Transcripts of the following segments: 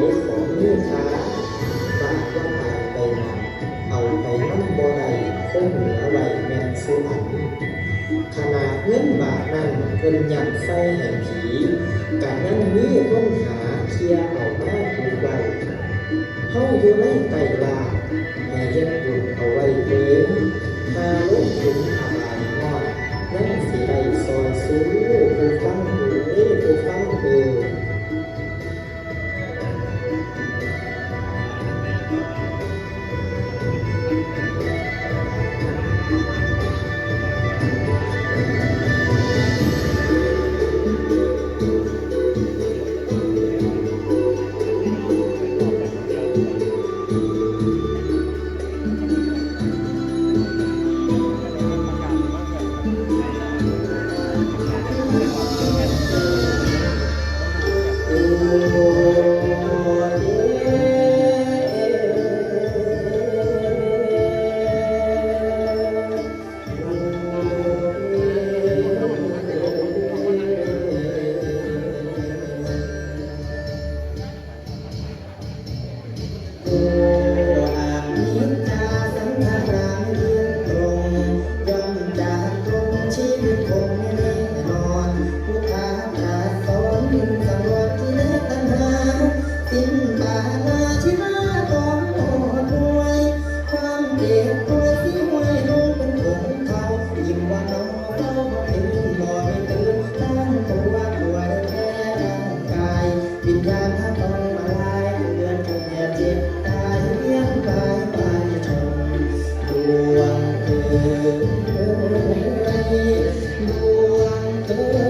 ยกของเมื่อช้าบาดว่าตายไปาเอาไปน้ำบ่อใดคงเหลือไว้แมนซื้อันขนาดเงินบาทนั้นเพิ่ยัดใส่แห่งผีกันนั่นนี่ค้นหาเคียร์เอาหน้าถูกไว้เข้าอยู่ในไตลาแม่ยัดบุญเอาไว้เองทาลุกถึงอาบายนอดนั่นสิได้ซอยสู้ผู้ฟังหูผู้ฟังเอง ดวงเอ๋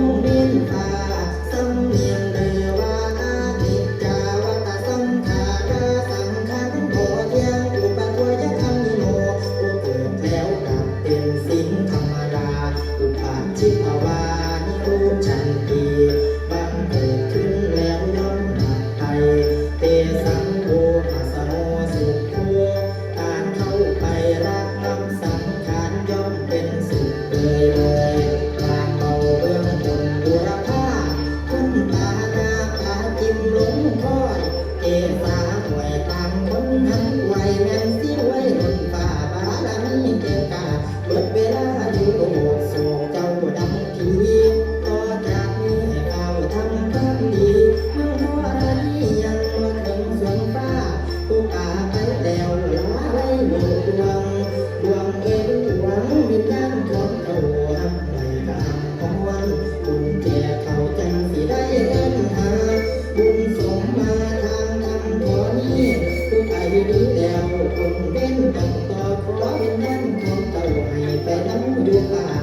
Amen.